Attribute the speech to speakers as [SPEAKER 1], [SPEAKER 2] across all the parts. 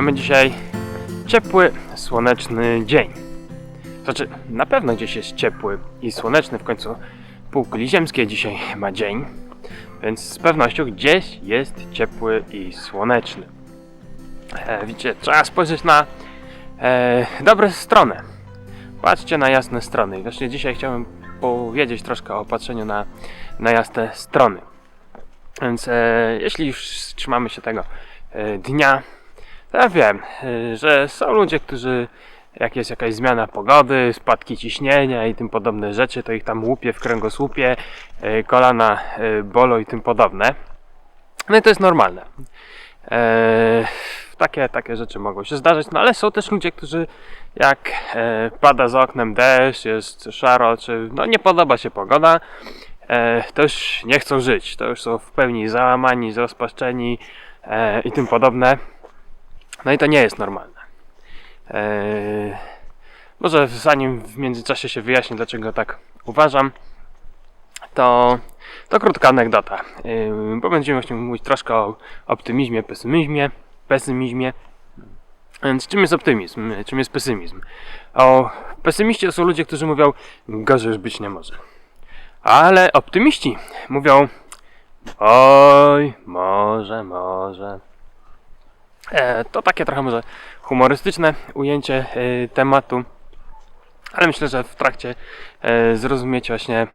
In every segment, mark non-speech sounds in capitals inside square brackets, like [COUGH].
[SPEAKER 1] Mamy dzisiaj ciepły, słoneczny dzień. Znaczy, na pewno gdzieś jest ciepły i słoneczny, w końcu półkuli ziemskie dzisiaj ma dzień, więc z pewnością gdzieś jest ciepły i słoneczny. E, widzicie, trzeba spojrzeć na e, dobre strony. Patrzcie na jasne strony. I właśnie dzisiaj chciałem powiedzieć troszkę o patrzeniu na, na jasne strony. Więc e, jeśli już trzymamy się tego e, dnia, ja wiem, e, że są ludzie, którzy jak jest jakaś zmiana pogody, spadki ciśnienia i tym podobne rzeczy, to ich tam łupie w kręgosłupie, e, kolana e, bolą i tym podobne. No i to jest normalne. E, takie, takie rzeczy mogą się zdarzyć, no ale są też ludzie, którzy jak e, pada za oknem deszcz, jest szaro, czy no nie podoba się pogoda, e, to już nie chcą żyć, to już są w pełni załamani, zrozpaszczeni e, i tym podobne. No i to nie jest normalne. E, może zanim w międzyczasie się wyjaśnię, dlaczego tak uważam, to, to krótka anegdota, e, bo będziemy właśnie mówić troszkę o optymizmie, pesymizmie, pesymizmie. Więc czym jest optymizm, czym jest pesymizm? O pesymiści to są ludzie, którzy mówią, gorzej już być nie może. Ale optymiści mówią, oj, może, może. E, to takie trochę może humorystyczne ujęcie e, tematu, ale myślę, że w trakcie e, zrozumiecie właśnie,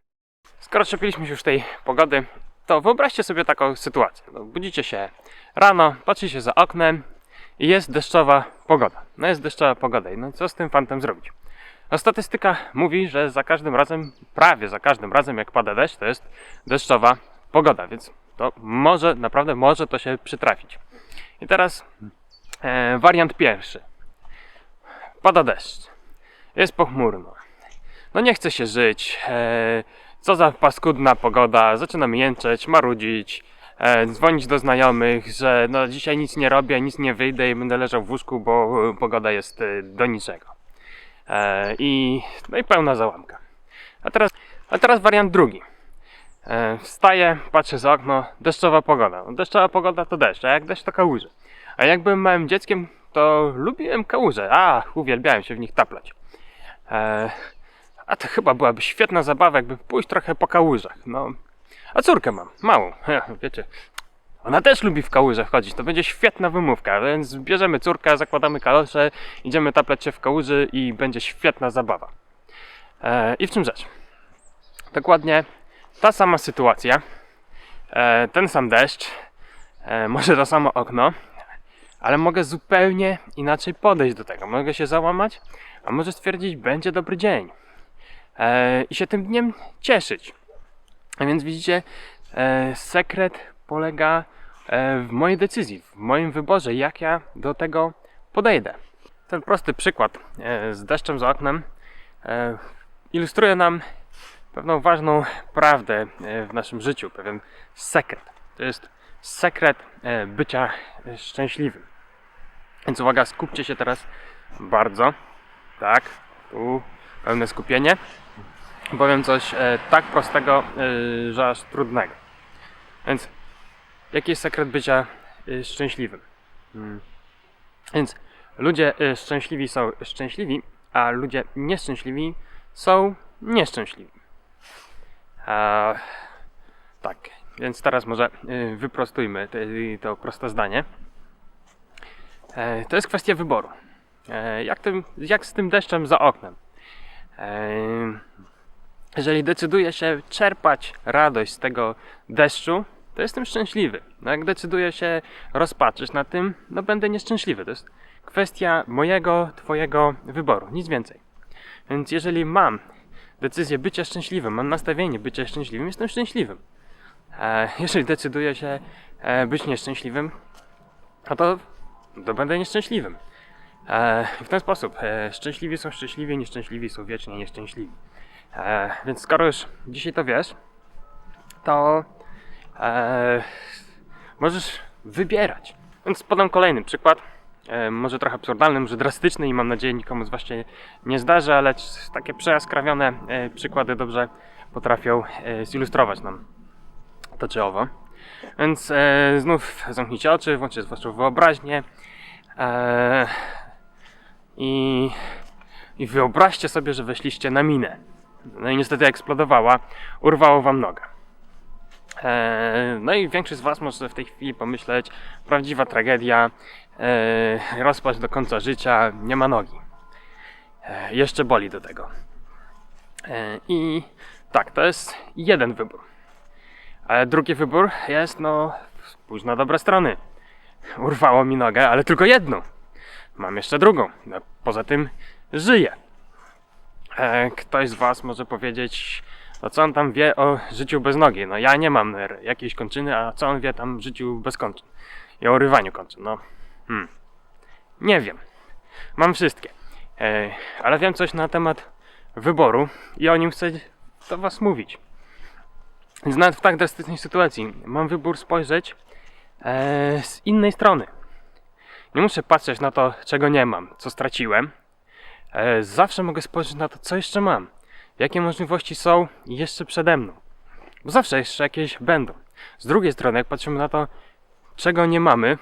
[SPEAKER 1] skoro czepiliśmy się już tej pogody, to wyobraźcie sobie taką sytuację. No, budzicie się rano, patrzycie za oknem i jest deszczowa pogoda. No jest deszczowa pogoda i no co z tym fantem zrobić? No, statystyka mówi, że za każdym razem, prawie za każdym razem jak pada deszcz, to jest deszczowa pogoda, więc to może, naprawdę może to się przytrafić. I teraz e, wariant pierwszy. Pada deszcz. Jest pochmurno. No nie chce się żyć. E, co za paskudna pogoda. Zaczynam jęczeć, marudzić, e, dzwonić do znajomych, że no dzisiaj nic nie robię, nic nie wyjdę i będę leżał w łóżku, bo e, pogoda jest e, do niczego. E, i, no i pełna załamka. A teraz, a teraz wariant drugi. E, wstaję, patrzę za okno, deszczowa pogoda. No, deszczowa pogoda to deszcz, a jak deszcz to kałuże. A jak byłem małym dzieckiem, to lubiłem kałuże. A, uwielbiałem się w nich taplać. E, a to chyba byłaby świetna zabawa, jakby pójść trochę po kałużach. No, a córkę mam, małą. [LAUGHS] Wiecie, ona też lubi w kałużach chodzić. To będzie świetna wymówka, więc bierzemy córkę, zakładamy kalosze, idziemy taplać się w kałuży i będzie świetna zabawa. E, I w czym rzecz? Dokładnie ta sama sytuacja, e, ten sam deszcz, e, może to samo okno, ale mogę zupełnie inaczej podejść do tego. Mogę się załamać, a może stwierdzić, będzie dobry dzień e, i się tym dniem cieszyć. A więc widzicie, sekret polega w mojej decyzji, w moim wyborze, jak ja do tego podejdę. Ten prosty przykład z deszczem za oknem ilustruje nam pewną ważną prawdę e, w naszym życiu, pewien sekret. To jest sekret e, bycia szczęśliwym. Więc uwaga, skupcie się teraz bardzo. Tak, tu pełne skupienie. Powiem coś e, tak prostego, że aż trudnego. Więc jaki jest sekret bycia szczęśliwym? Hmm. Więc ludzie szczęśliwi są szczęśliwi, a ludzie nieszczęśliwi są nieszczęśliwi. Tak, więc teraz może y, wyprostujmy to proste zdanie. E, to jest kwestia wyboru. E, jak, tym, jak z tym deszczem za oknem? E, jeżeli decyduję się czerpać radość z tego deszczu, to jestem szczęśliwy. No jak decyduję się rozpatrzeć na tym, no będę nieszczęśliwy. To jest kwestia mojego, twojego wyboru, nic więcej. Więc jeżeli mam decyzję bycia szczęśliwym, mam nastawienie bycia szczęśliwym, jestem szczęśliwym. E, jeżeli decyduję się e, być nieszczęśliwym, no to, to będę nieszczęśliwym. E, w ten sposób szczęśliwi są szczęśliwi, nieszczęśliwi są wiecznie nieszczęśliwi. Więc skoro już dzisiaj to wiesz, to możesz wybierać. Więc podam kolejny przykład. E, może trochę absurdalny, może drastyczny i mam nadzieję nikomu z Was się nie zdarzy, ale takie przejaskrawione e, przykłady dobrze potrafią e, zilustrować nam to czy owo. Więc znów zamknijcie oczy, włączcie waszą wyobraźnię i, I wyobraźcie sobie, że weszliście na minę. No i niestety eksplodowała, urwało wam nogę. Eee, no i większość z Was może w tej chwili pomyśleć, prawdziwa tragedia, eee, rozpacz do końca życia, nie ma nogi. Eee, jeszcze boli do tego. I tak, to jest jeden wybór. Ale drugi wybór jest, no, spójrz na dobre strony. Urwało mi nogę, ale tylko jedną. Mam jeszcze drugą. Poza tym żyję. E, ktoś z Was może powiedzieć, no co on tam wie o życiu bez nogi? No ja nie mam jakiejś kończyny, a co on wie tam o życiu bez kończyn? I o urywaniu kończyn, no. Hmm. Nie wiem. Mam wszystkie. E, ale wiem coś na temat wyboru i o nim chcę do Was mówić. Więc nawet w tak drastycznej sytuacji mam wybór spojrzeć e, z innej strony. Nie muszę patrzeć na to, czego nie mam, co straciłem. E, zawsze mogę spojrzeć na to, co jeszcze mam. Jakie możliwości są jeszcze przede mną. Bo zawsze jeszcze jakieś będą. Z drugiej strony, jak patrzymy na to, czego nie mamy,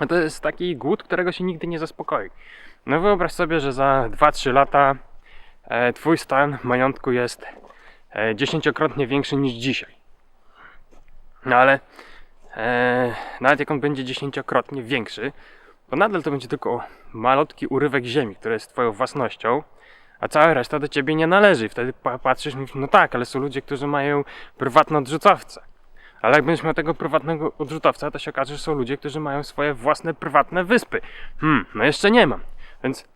[SPEAKER 1] no to jest taki głód, którego się nigdy nie zaspokoi. No wyobraź sobie, że za 2-3 lata e, twój stan majątku jest e, dziesięciokrotnie większy niż dzisiaj. No ale e, nawet jak on będzie dziesięciokrotnie większy, to nadal to będzie tylko malutki urywek ziemi, który jest twoją własnością, a cała reszta do ciebie nie należy. Wtedy pa- patrzysz no tak, ale są ludzie, którzy mają prywatne odrzutowce. Ale jak będziesz miał tego prywatnego odrzutowca, to się okaże, że są ludzie, którzy mają swoje własne prywatne wyspy. Hmm, no jeszcze nie mam. Więc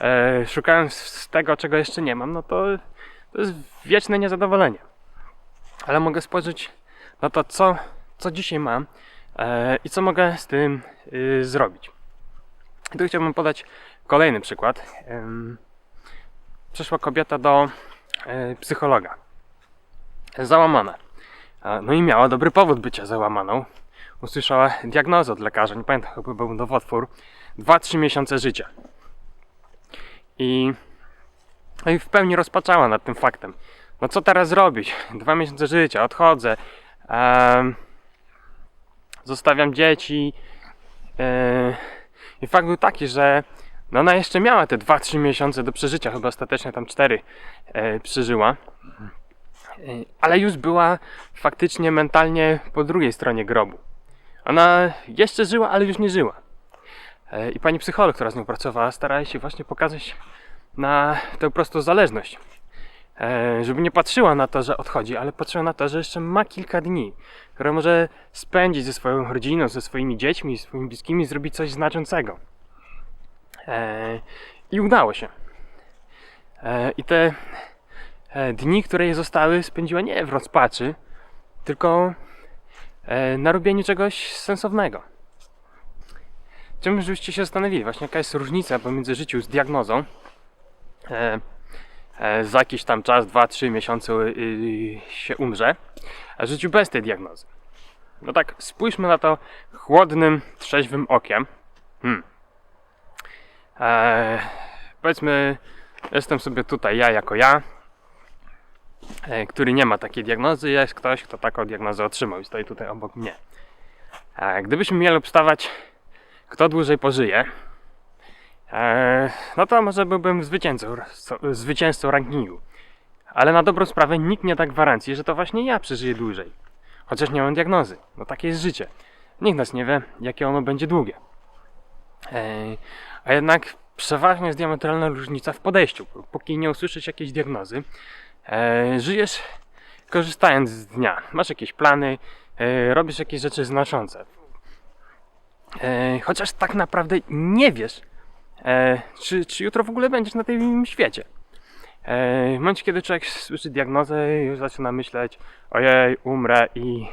[SPEAKER 1] e, szukając tego, czego jeszcze nie mam, no to, to jest wieczne niezadowolenie. Ale mogę spojrzeć na to, co, co dzisiaj mam e, i co mogę z tym y, zrobić. I tu chciałbym podać kolejny przykład. Przyszła kobieta do e, psychologa. Załamana. E, No i miała dobry powód bycia załamaną. Usłyszała diagnozę od lekarza, nie pamiętam, chyba był nowotwór. 2-3 miesiące życia. I, no i w pełni rozpaczała nad tym faktem. No co teraz zrobić? Dwa miesiące życia, odchodzę. em, zostawiam dzieci. e, I fakt był taki, że no ona jeszcze miała te 2-3 miesiące do przeżycia, chyba ostatecznie tam 4 e, przeżyła. E, ale już była faktycznie mentalnie po drugiej stronie grobu. Ona jeszcze żyła, ale już nie żyła. E, I pani psycholog, która z nią pracowała, starała się właśnie pokazać na tę prostą zależność. E, żeby nie patrzyła na to, że odchodzi, ale patrzyła na to, że jeszcze ma kilka dni, które może spędzić ze swoją rodziną, ze swoimi dziećmi, swoimi bliskimi, zrobić coś znaczącego. E, I udało się. E, I te e, dni, które jej zostały, spędziła nie w rozpaczy, tylko na robieniu czegoś sensownego. Chciałbym, żebyście się zastanowili, właśnie jaka jest różnica pomiędzy życiem z diagnozą, za jakiś tam czas, 2-3 miesiące y, się umrze, a życiu bez tej diagnozy. No tak, spójrzmy na to chłodnym, trzeźwym okiem. Hmm. Eee, powiedzmy, jestem sobie tutaj ja jako ja, e, który nie ma takiej diagnozy, jest ktoś, kto taką diagnozę otrzymał i stoi tutaj obok mnie. E, gdybyśmy mieli obstawać, kto dłużej pożyje, e, no to może byłbym zwycięzcą, zwycięzcą rankingu. Ale na dobrą sprawę nikt nie da gwarancji, że to właśnie ja przeżyję dłużej. Chociaż nie mam diagnozy. No takie jest życie. Nikt nas nie wie, jakie ono będzie długie. A jednak przeważnie jest diametralna różnica w podejściu. Póki nie usłyszysz jakiejś diagnozy, e, żyjesz korzystając z dnia. Masz jakieś plany, e, robisz jakieś rzeczy znaczące. E, chociaż tak naprawdę nie wiesz, e, czy, czy jutro w ogóle będziesz na tym świecie. E, w momencie, kiedy człowiek słyszy diagnozę, już zaczyna myśleć, ojej, umrę i,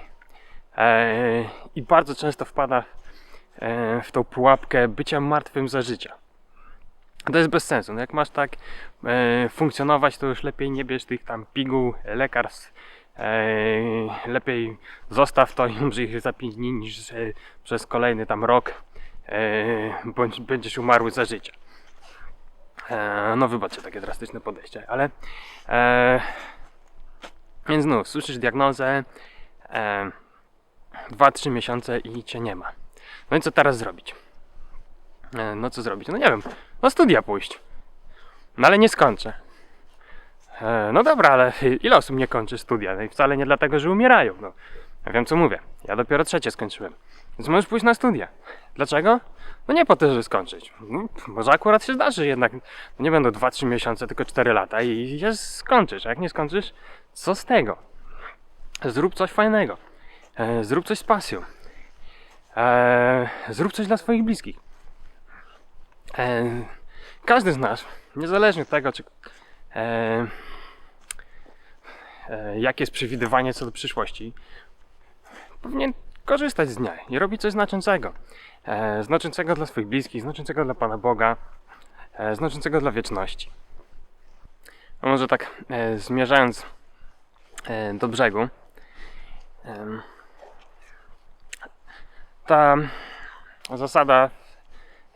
[SPEAKER 1] e, i bardzo często wpada w tą pułapkę bycia martwym za życia. To jest bez sensu. No jak masz tak e, funkcjonować, to już lepiej nie bierz tych tam piguł, lekarstw. E, lepiej zostaw to i umrzyj za 5 dni niż e, przez kolejny tam rok e, bądź będziesz umarły za życia. E, no wybaczcie takie drastyczne podejście, ale e, więc znów słyszysz diagnozę e, 2-3 miesiące i cię nie ma. No i co teraz zrobić? E, no co zrobić? No nie wiem, na studia pójść. No ale nie skończę. E, no dobra, ale [LAUGHS] ile osób nie kończy studia? No i wcale nie dlatego, że umierają. No. Ja wiem co mówię. Ja dopiero trzecie skończyłem. Więc możesz pójść na studia. Dlaczego? No nie po to, żeby skończyć. No, może akurat się zdarzy jednak. No nie będą 2-3 miesiące, tylko 4 lata i je skończysz. A jak nie skończysz, co z tego? Zrób coś fajnego. E, zrób coś z pasją. E, zrób coś dla swoich bliskich. E, każdy z nas, niezależnie od tego, czy e, e, jakie jest przewidywanie co do przyszłości, powinien korzystać z dnia i robić coś znaczącego. E, znaczącego dla swoich bliskich, znaczącego dla Pana Boga, e, znaczącego dla wieczności. A może tak e, zmierzając e, do brzegu, em, ta zasada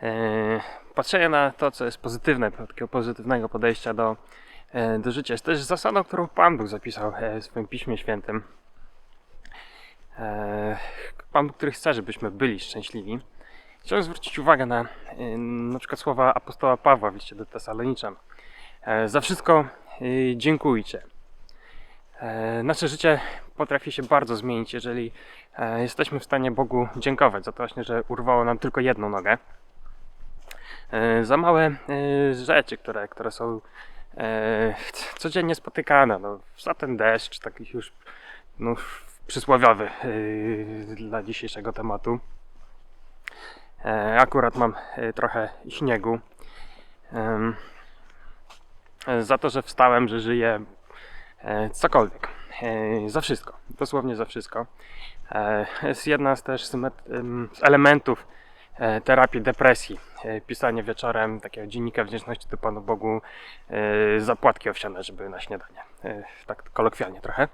[SPEAKER 1] e, patrzenia na to, co jest pozytywne, takiego pozytywnego podejścia do, e, do życia, jest też zasadą, którą Pan Bóg zapisał e, w swoim Piśmie Świętym. Pan Bóg, który chce, żebyśmy byli szczęśliwi. Chciałem zwrócić uwagę na na przykład słowa apostoła Pawła w liście do Tesaloniczan. Za wszystko dziękujcie. Nasze życie potrafi się bardzo zmienić, jeżeli jesteśmy w stanie Bogu dziękować za to właśnie, że urwało nam tylko jedną nogę. E, Za małe e, rzeczy, które, które są e, codziennie spotykane. No, za ten deszcz, taki już no, przysłowiowy e, dla dzisiejszego tematu. E, Akurat mam e, trochę śniegu. E, Za to, że wstałem, że żyję e, cokolwiek. E, Za wszystko. Dosłownie za wszystko. E, Jest jedna z też z z elementów e, terapii depresji. E, Pisanie wieczorem takiego dziennika wdzięczności do Panu Bogu zapłatki owsiane, żeby na śniadanie. Tak kolokwialnie trochę.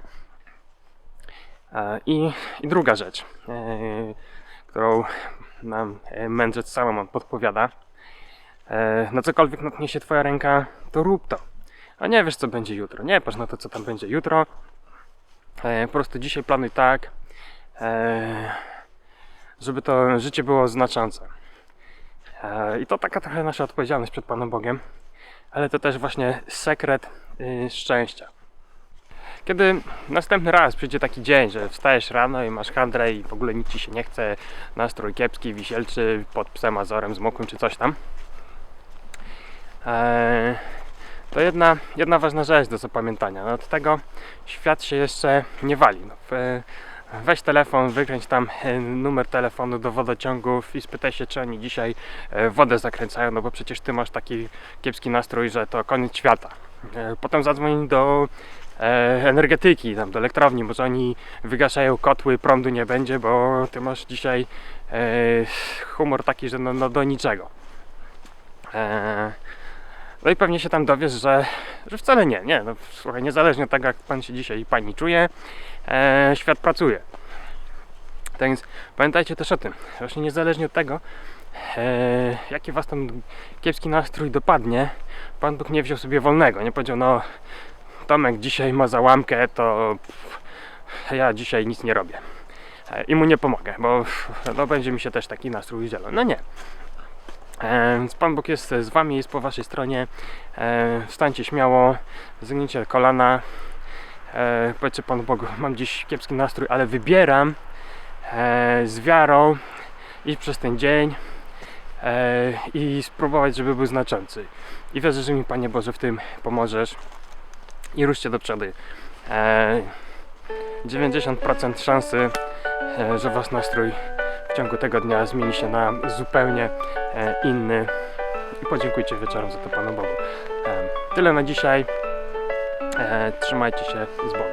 [SPEAKER 1] I, i druga rzecz, którą nam mędrzec Salomon podpowiada. Na cokolwiek natknie się Twoja ręka, to rób to. A nie wiesz, co będzie jutro. Nie patrz na to, co tam będzie jutro. Po prostu dzisiaj planuj tak, żeby to życie było znaczące. E, I to taka trochę nasza odpowiedzialność przed Panem Bogiem, ale to też właśnie sekret y, szczęścia. Kiedy następny raz przyjdzie taki dzień, że wstajesz rano i masz handrę i w ogóle nic ci się nie chce, nastrój kiepski, wisielczy, pod psem azorem, zmokłym czy coś tam, eee, to jedna, jedna ważna rzecz do zapamiętania. No, od tego świat się jeszcze nie wali. No, w, weź telefon, wykręć tam e, numer telefonu do wodociągów i spytaj się, czy oni dzisiaj e, wodę zakręcają, no bo przecież ty masz taki kiepski nastrój, że to koniec świata. E, Potem zadzwoń do energetyki, tam do elektrowni, może oni wygaszają kotły, prądu nie będzie, bo ty masz dzisiaj humor taki, że no, no do niczego. No i pewnie się tam dowiesz, że, że wcale nie, nie, no słuchaj, niezależnie od tego jak pan się dzisiaj i pani czuje, e, świat pracuje. Tak więc pamiętajcie też o tym, właśnie niezależnie od tego, e, jaki was tam kiepski nastrój dopadnie, Pan Bóg nie wziął sobie wolnego, nie powiedział, no Tomek dzisiaj ma załamkę, to pff, ja dzisiaj nic nie robię. E, I mu nie pomogę, bo no, będzie mi się też taki nastrój zielony. No nie. E, Więc Pan Bóg jest z wami, jest po waszej stronie. E, Wstańcie śmiało, zgnijcie kolana. E, Powiedzcie Panu Bogu, mam dziś kiepski nastrój, ale wybieram e, z wiarą iść przez ten dzień e, i spróbować, żeby był znaczący. I wierzę, że mi Panie Boże w tym pomożesz. I ruszcie do przodu. E, 90% szansy, e, że Wasz nastrój w ciągu tego dnia zmieni się na zupełnie e, inny. I podziękujcie wieczorem za to Panu Bogu. E, tyle na dzisiaj. E, trzymajcie się z Bogiem.